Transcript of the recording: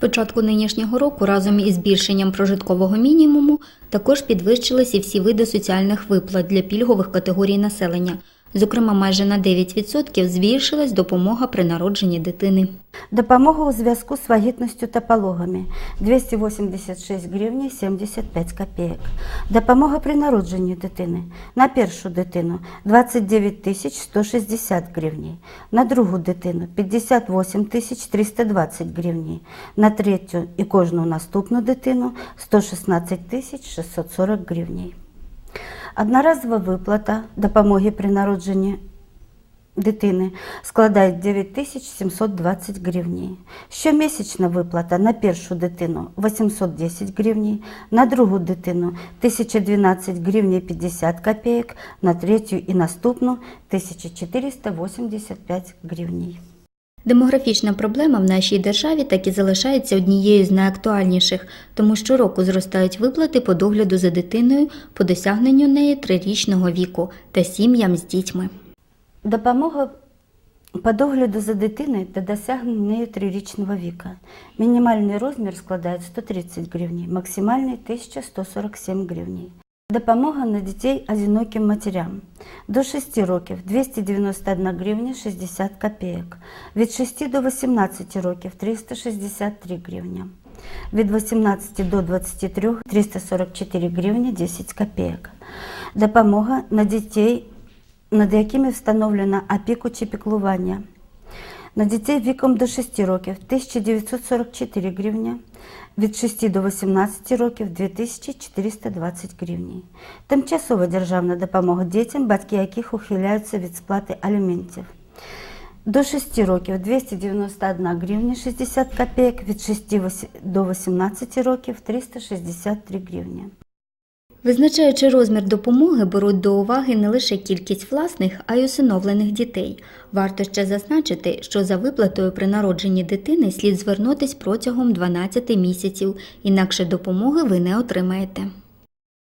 початку нинішнього року разом із збільшенням прожиткового мінімуму також підвищились і всі види соціальних виплат для пільгових категорій населення. Зокрема, майже на 9% збільшилась допомога при народженні дитини. Допомога у зв'язку з вагітністю та пологами 286 гривень 75 копійок. Допомога при народженні дитини на першу дитину 29 тисяч 160 гривень, на другу дитину 58 тисяч 320 гривень, на третю і кожну наступну дитину 116 тисяч 640 гривень. Одноразова виплата допомоги при народженні дитини складає 9720 гривень. Щомісячна виплата на першу дитину 810 гривень, на другу дитину 1012 гривень 50 копійок, на третю і наступну 1485 гривень. Демографічна проблема в нашій державі так і залишається однією з найактуальніших, тому щороку зростають виплати по догляду за дитиною по досягненню неї трирічного віку та сім'ям з дітьми. Допомога по догляду за дитиною та досягнення нею трирічного віка. Мінімальний розмір складає 130 гривень, максимальний 1147 гривень. Допомога на дітей одиноким матерям. До 6 років 291 гривня 60 копійок. Від 6 до 18 років 363 гривня. Від 18 до 23 344 гривні 10 копійок. Допомога на дітей над якими встановлено опіку чи піклування. На дітей віком до 6 років 1944 гривня, від 6 до 18 років 2420 гривень. Тимчасова державна допомога дітям, батьки яких ухиляються від сплати аліментів. До 6 років 291 гривня 60 копійок, від 6 до 18 років 363 гривні. Визначаючи розмір допомоги, беруть до уваги не лише кількість власних, а й усиновлених дітей. Варто ще зазначити, що за виплатою при народженні дитини слід звернутись протягом 12 місяців, інакше допомоги ви не отримаєте.